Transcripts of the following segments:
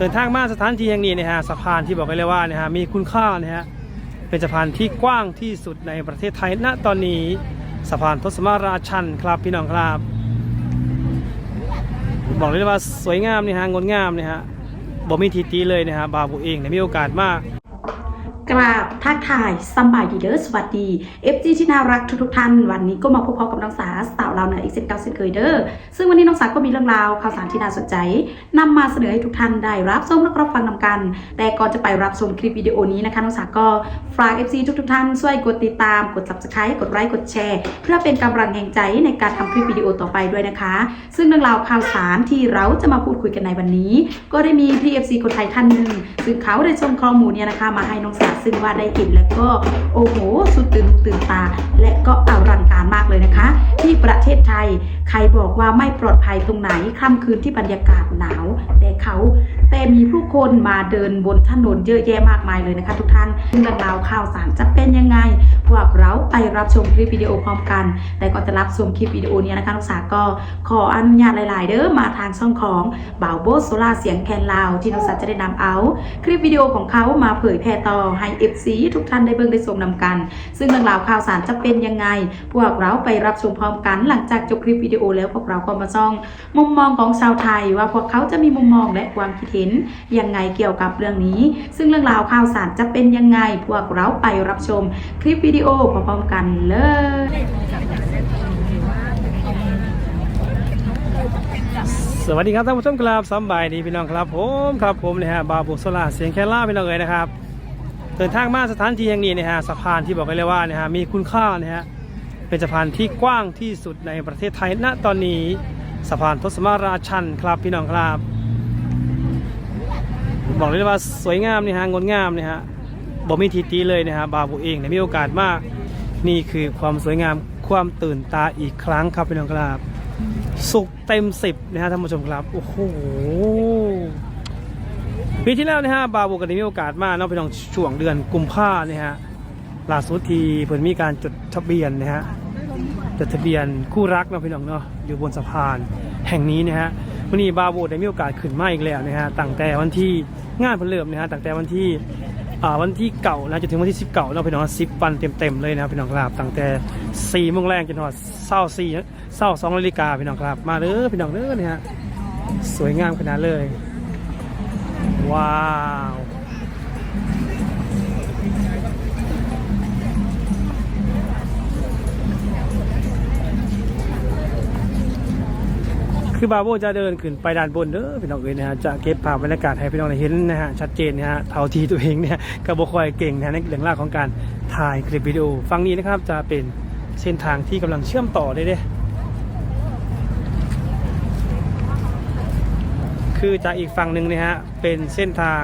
เดินทางมาสถานที่แห่งนี้นะฮะสะพานที่บอกไว้เลยว่านะฮะมีคุณค่านะฮะเป็นสะพานที่กว้างที่สุดในประเทศไทยณตอนนี้สะพานทศมาราชันครับพี่น้องครับ บอกเลยว่าสวยงามนี่ฮะงดงามนี่ฮะบ่มีทีตีเลยนะฮะบาบุเองเนี่ยมีโอกาสมาก กราบทักทายสบายดีเด้อสวัสดี FG ที่น่ารักทุกๆท่าน วันนี้ก็มาพบกับน้องสาสาวเราวเนืออีกเช่นเก่าเช่นเคยเด้อซึ่งวันนี้น้องสาก็มีเรื่องราวข่าวสารที่น่าสนใจนำมาเสนอให้ทุกท่านได้รับชมและรับฟังนำกัน แต่ก่อนจะไปรับชมคลิปวิดีโอนี้นะคะน้องสาก็ฝาก FC ทุกๆท่านช่วยกดติดตามกด subscribe กดไลค์กดแชร์ เพื่อเป็นกำลังแห่งใจในการทำคลิปวิดีโอต่อไปด้วยนะคะ ซึ่งเรื่องราวข่าวสารที่เราจะมาพูดคุยกันในวันนี้ ก็ได้มี PFC คนไทยท่านหนึ่งซึ่งเขาได้ส่งข้อมูลเนี่ยนะคะมาให้น้องสาซึ่งว่าได้เห็นแล้วก็โอ้โห สุดตื่นตื่นตา และก็อลังการมากเลยนะคะ ที่ประเทศไทย ใครบอกว่าไม่ปลอดภัยตรงไหนค่ำคืนที่บรรยากาศหนาว แต่เขา แต่มีผู้คนมาเดินบนถนนเยอะแยะมากมายเลยนะคะ ทุกท่านซึ่งเรื่องราวข่าวสารจะเป็นยังไง พวกเราไปรับชมคลิปวิดีโอพร้อมกัน แต่ก่อนจะรับชมคลิปวิดีโอนี้นะคะน้องสาก็ขออนุญาตหลาย ๆ เด้อมาทางช่องของบ่าวโบสโซล่าเสียงแคนลาวที่น้องสาจะได้นำเอา คลิปวิดีโอของเขามาเผยแพร่ต่อให้ FC ทุกท่านได้เบิ่งได้ชมนำกัน ซึ่งเรื่องราวข่าวสารจะเป็นยังไง พวกเราไปรับชมพร้อมกัน หลังจากจบคลิปวิดีโอแล้วพวกเราก็มาซ่อง มุมมองของชาวไทยว่าพวกเขาจะมีมุมมองและความคิดเห็นยังไงเกี่ยวกับเรื่องนี้ ซึ่งเรื่องราวข่าวสารจะเป็นยังไงพวกเราไปรับชมคลิปวิดีโอพร้อมๆกันเลยสวัสดีครับท่านผู้ชมครับสบายดีพี่น้องครับผมครับผมนะฮะบาวบุสลาเสียงแค่ล่าพี่น้องเลยนะครับเดินทางมาสถานที่แห่งนี้นะฮะสะพานที่บอกไว้เลยว่านะฮะมีคุณค่านะฮะเป็นสะพานที่กว้างที่สุดในประเทศไทยณตอนนี้สะพานทศมาราชันครับพี่น้องครับ บอกเลยว่าสวยงามนี่ฮะงดงามนี่ฮะบ่มีทีตีเลยนะฮะบาวบุเองเนี่ยมีโอกาสมาก นี่คือความสวยงามความตื่นตาอีกครั้งครับพี่น้องครับ สุกเต็มสิบนะฮะท่านผู้ชมครับโอ้โหปีที่แล้วนะฮะบาบูกันได้มีโอกาสมาเนาะพี่น้องช่วงเดือนกุมภาเนี่ยฮะล่าสุดทีเพิ่นมีการจดทะเบียนนะฮะจดทะเบียนคู่รักเนาะพี่น้องเนาะอยู่บนสะพานแห่งนี้นะฮะ วันนี้บาโบได้มีโอกาสขึ้นมาอีกแล้วนะฮะตั้งแต่วันที่งานเพิ่เริ่มนะฮะตั้งแต่วันที่อ่าวันที่เก่านะจนถึงวันที่สิบเก่าเราะพี่น้องสิบวันเต็มๆเลยนะพี่น้องครับตั้งแต่สี่โมงแรงจนถึงเศร้าสี่เศร้าสองนาฬิกาพี่น้องครับมาเด้อพี่น้องเด้อเนี่ยฮะสวยงามขนาดเลย ว้าว คือบาโบจะเดินขึ้นไปด้านบนเด้อพี่น้องเอ๋ยนะฮะจะเก็บภาพบรรยากาศให้พี่น้องได้เห็นนะฮะชัดเจนนะฮะเท่าที่ตัวเองเนี่ยก็บ่ค่อยเก่งนะในเรื่องราวของการถ่ายคลิปวิดีโอฝั่งนี้นะครับจะเป็นเส้นทางที่กำลังเชื่อมต่อได้เด้คือจากอีกฝั่งหนึ่งนะฮะเป็นเส้นทาง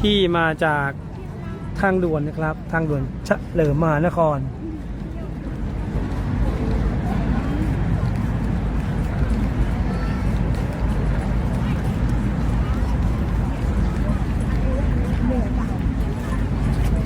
ที่มาจากทางด่วนนะครับ ทางด่วนเฉลิมมหานคร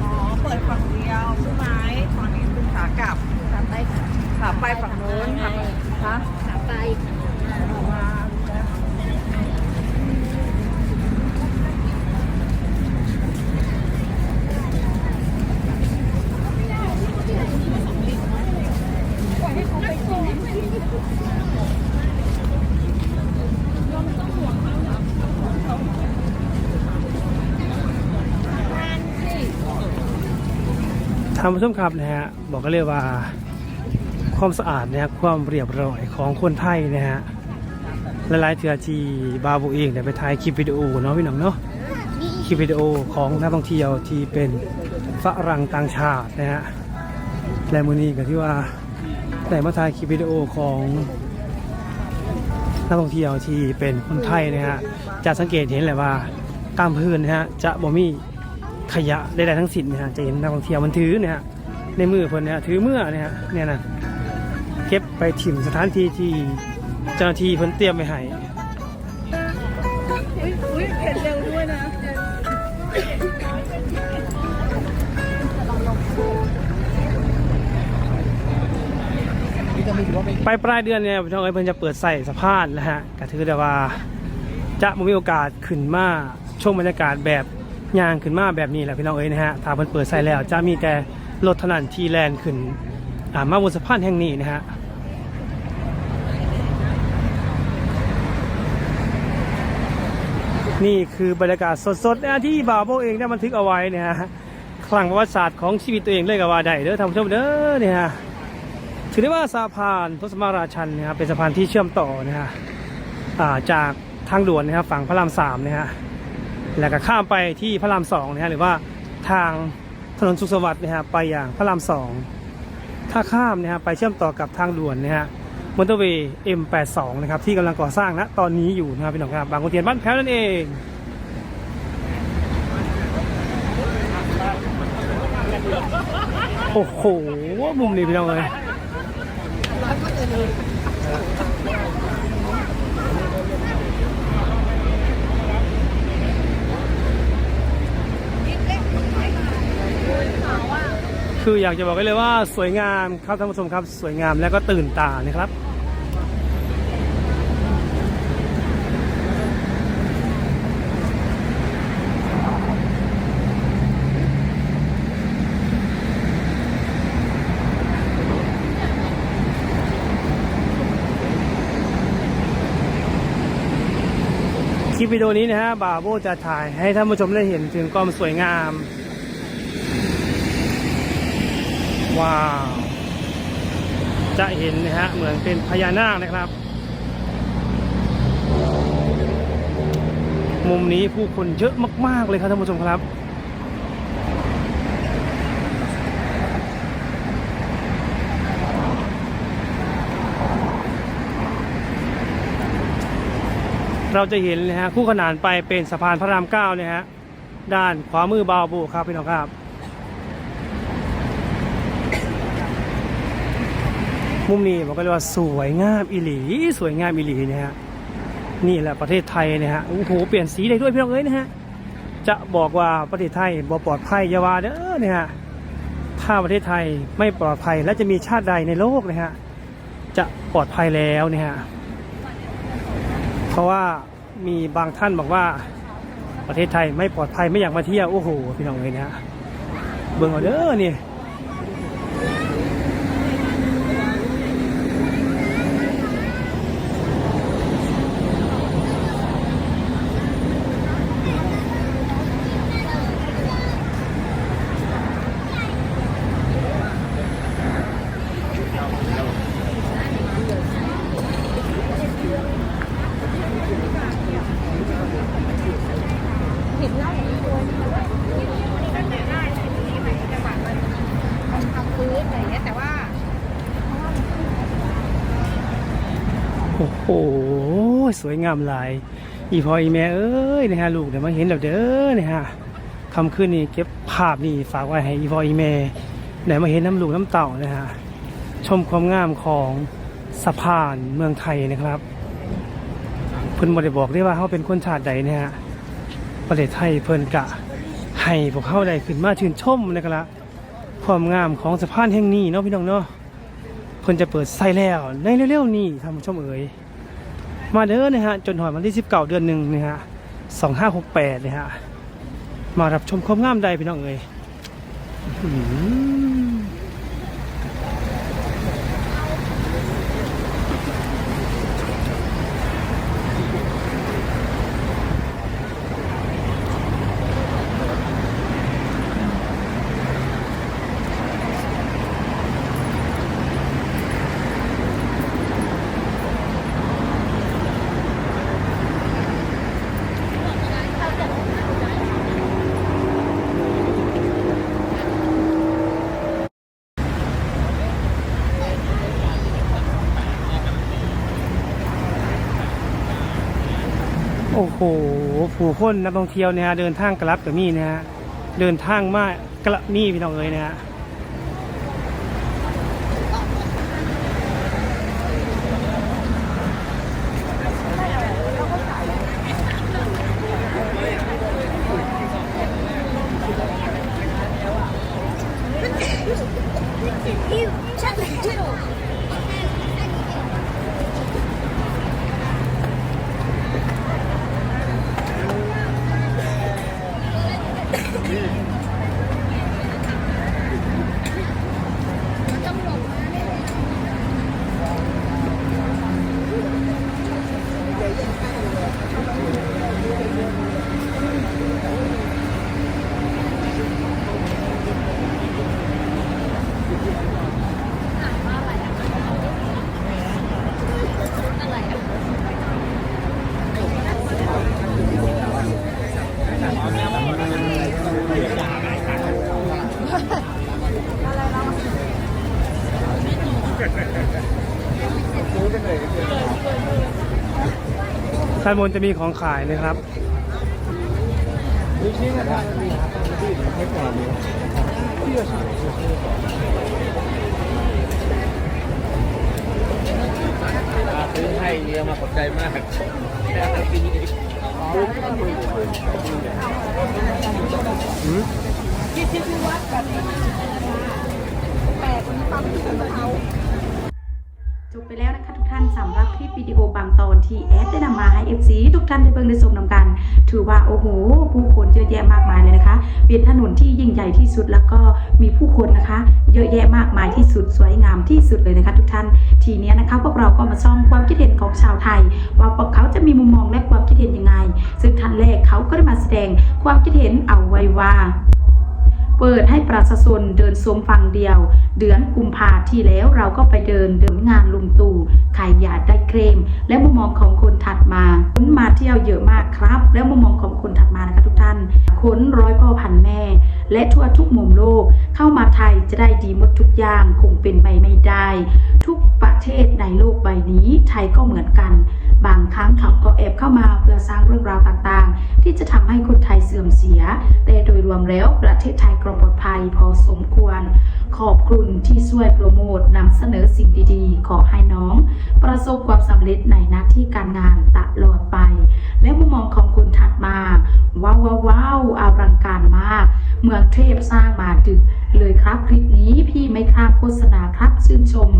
อ๋อ เปิดฝั่งเดียวใช่ไหมฝั่งนี้เป็นขากลับ ขาไป ขาไปฝั่งโน้นค่ะคะ ขาไป ทางผู้ชมครับนะฮะบอกกันเลยว่าความสะอาดนะฮะความเรียบร้อยของคนไทยนะฮะหลายๆเทือที่บาบูเองเนี่ยไปถ่ายคลิปวิดีโอเนาะพี่น้องเนาะคลิปวิดีโอของนักท่องเที่ยวที่เป็นฝรั่งต่างชาตินะฮะและมือนี้ก็ที่ว่าได้มาถ่ายคลิปวิดีโอของนักท่องเที่ยวที่เป็นคนไทยนะฮะจะสังเกตเห็นแหละว่าตามพื้นนะฮะจะบ่มี ขยะใดๆทั้งสิ้นนะฮะจะเห็นนักท่องเที่ยวมันถือเนี่ยฮะในมือเพิ่นเนี่ยถือเมื่อเนี่ยฮะเนี่ยนะเก็บไปถิ่มสถานที่ที่เจ้าหน้าที่เพิ่นเตรียมไว้ให้อุ้ยเห็นเร็วด้วยนะไปปลายเดือนเนี่ยพี่น้องเอ้ยเพิ่นจะเปิดใส่สะพานนะฮะก็ถือได้ว่าจะมีโอกาสขึ้นมาช่วงบรรยากาศแบบ ยางขึ้นมาแบบนี้แหละพี่น้องเอ้ยนะฮะถ้าเพิ่นเปิดใส่แล้วจะมีแต่รถเท่านั้นที่แลนขึ้นอ่ามาบนสะพานแห่งนี้นะฮะนี่คือบรรยากาศสดๆนะที่บ่าวโบเองได้บันทึกเอาไว้นี่ยฮะคลังประวัติศาสตร์ของชีวิตตัวเองเลยกับว่าได้เด้อท่านผู้ชมเด้อเนี่ยฮะถือได้ว่าสะพานทศมาราชันนะครับเป็นสะพานที่เชื่อมต่อนะฮะจากทางด่วนนะครับฝั่งพระรามสามนะฮะ แล้วก็ข้ามไปที่พระรามสองนะฮะหรือว่าทางถนนสุขสวัสดิ์นะฮะไปอย่างพระรามสองถ้าข้ามนะฮะไปเชื่อมต่อกับทางด่วนนะฮะมอเตอร์เวย์ M82 นะครับที่กำลังก่อสร้างณตอนนี้อยู่นะครับพี่น้องครับบางขุนเทียนบ้านแพ้วนั่นเองโอ้โหมุมนี้พี่น้องเลย คืออยากจะบอกไว้เลยว่าสวยงามครับท่านผู้ชมครับสวยงามและก็ตื่นตานะครับคลิปวิดีโอนี้นะฮะบาโบจะถ่ายให้ท่านผู้ชมได้เห็นถึงความสวยงาม ว้าว จะเห็นนะฮะเหมือนเป็นพญานาคนะครับ มุมนี้ผู้คนเยอะมาก ๆ เลยครับท่านผู้ชมครับเราจะเห็นนะฮะคู่ขนานไปเป็นสะพานพระรามเก้าเนี่ยฮะด้านขวามือบาวโบครับพี่น้องครับ มุมนี้บอกกันเลยกว่าสวยงามอีหลีสวยงามอีหลีนะฮะนี่แหละประเทศไทยนะฮะโอ้โหเปลี่ยนสีได้ด้วยพี่น้องเอ้ยนะฮะจะบอกว่าประเทศไทยบ่ปลอดภัยยาวาเด้อเนี่ยฮะถ้าประเทศไทยไม่ปลอดภัยและจะมีชาติใดในโลกนะฮะจะปลอดภัยแล้วเนี่ยฮะเพราะว่ามีบางท่านบอกว่าประเทศไทยไม่ปลอดภัยไม่อยากมาเที่ยวโอ้โหพี่น้องเลยนะฮะเบิ่งเอาเด้อนี่ โอ้โหสวยงามหลาย อีพออีแม่เอ้ยนะฮะลูกเดี๋ยวมาเห็นแล้วเด้อนี่ยฮะคำขึ้นนี่เก็บภาพนี่ฝากไว้ให้อีพออีแม่เดี๋ยวมาเห็นน้ำลูกน้ำเต่านะฮะชมความงามของสะพานเมืองไทยนะครับเพิ่นบ่ได้บอกได้ว่าเขาเป็นคนชาติใดนะฮะประเทศไทยเพิ่นกะให้พวกเขาได้ขึ้นมาชื่นชมนะครับความงามของสะพานแห่งนี้เนาะพี่น้องเนาะเพิ่นจะเปิดไส้แล้วในเร็วๆนี้ท่านผู้ชมเอ๋ย มาเด้อนะฮะจนหอยวันที่19เดือนหนึ่งนะฮะ2568นะฮะมารับชมความงามใดพี่น้องเอ๋ย ผู้คนนักท่องเที่ยวนี่ฮะเดินทางกลับกับมี่นะฮะเดินทางมากกลับมี่พี่น้องเอ๋ยนะฮะ ชั้นบนจะมีของขายนะครับซื้อให้เยอะมากขอบใจมากกินอีกจ บไปแล้วนะคะทุกท่านสำหรับคลิปวิดีโอบางตอนที่แอดได้นำมาให้ FC ทุกท่านได้เบิ่งได้ชมนำกัน ถือว่าโอ้โห ผู้คนเยอะแยะมากมายเลยนะคะ เป็นถนนที่ยิ่งใหญ่ที่สุดแล้วก็มีผู้คนนะคะ เยอะแยะมากมายที่สุดสวยงามที่สุดเลยนะคะ ทุกท่านทีนี้นะคะ พวกเราก็มาซ่อมความคิดเห็นของชาวไทย ว่าพวกเขาจะมีมุมมองและความคิดเห็นยังไง ซึ่งท่านแรกเขาก็ได้มาแสดงความคิดเห็นเอาไว้ว่า เปิดให้ประชาชนเดินสวมฝั่งเดียว เดือนกุมภาที่แล้วเราก็ไปเดินเดินงานลุงตู่ขายยาได้เครม และมุมมองของคนถัดมาคนมาเที่ยวเยอะมากครับ แล้วมุมมองของคนถัดมานะคะทุกท่านคนร้อยพ่อพันแม่ และทั่วทุกมุมโลกเข้ามาไทยจะได้ดีหมดทุกอย่างคงเป็นไปไม่ได้ ทุกประเทศในโลกใบนี้ ไทยก็เหมือนกัน บางครั้งเขาก็แอบเข้ามาเพื่อสร้างเรื่องราวต่างๆ ที่จะทำให้คนไทยเสื่อมเสีย แต่โดยรวมแล้วประเทศไทยก็ปลอดภัยพอสมควร ขอบคุณที่ช่วยโปรโมทนำเสนอสิ่งดีๆ ขอให้น้อง ประสบความสำเร็จในหน้าที่การงานตลอดไป และมุมมองของคุณถัดมา ว้าวว้าวาวอลังการมาก เมืองเทพสร้างมาดึกเลยครับคลิปนี้พี่ไม่คราบโฆษณาครับชื่นชม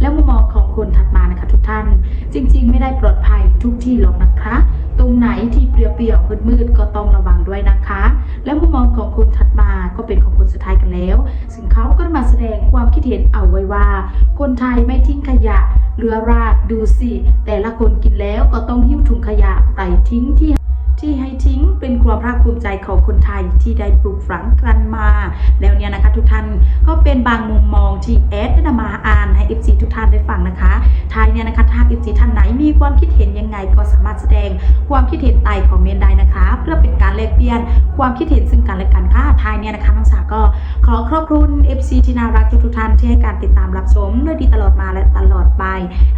และมุมมองของคนถัดมานะคะทุกท่าน จริง ๆ ไม่ได้ปลอดภัยทุกที่หรอกนะคะ ตรงไหนที่เปรียวๆมืดๆก็ต้องระวังด้วยนะคะ และมุมมองของคนถัดมาก็เป็นของคนสุดท้ายกันแล้ว เห็นเอาไว้ว่า คนไทยไม่ทิ้งขยะเรือรากดูสิ แต่ละคนกินแล้วก็ต้องหิ้วถุงขยะไปทิ้งที่ที่ให้ทิ้งเป็นความภาคภูมิใจของคนไทยที่ได้ปลูกฝังกันมา แล้วเนี่ยนะคะทุกท่านก็เป็นบางมุมมองที่แอดได้นำมาอ่านให้ FC ทุกท่านได้ฟังนะคะท้ายเนี่ยนะคะถ้า FC ท่านไหนมีความคิดเห็นยังไงก็สามารถแสดงความคิดเห็นใต้คอมเมนต์ได้นะคะ ยน ความคิดเห็นซึ่งกันและกันค่ะท้ายเนี่ยนะคะน้องสาก็ขอขอบคุณ FC ที่น่ารักทุกๆท่านที่ให้การติดตามรับชมด้วยดีตลอดมาและตลอดไป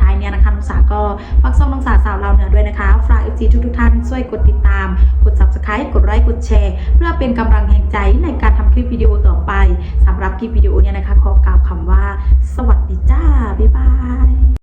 ท้ายเนี่ยนะคะน้องสาก็ฝากส่งน้องสาสาวเราเหนือด้วยนะคะฝาก FC ทุกๆท่านช่วยกดติดตาม กด subscribe กดไลค์กดแชร์ เพื่อเป็นกำลังแห่งใจในการทำคลิปวิดีโอต่อไปสำหรับคลิปวิดีโอเนี่ยนะคะขอกล่าวคำว่า สวัสดีจ้าบ๊ายบาย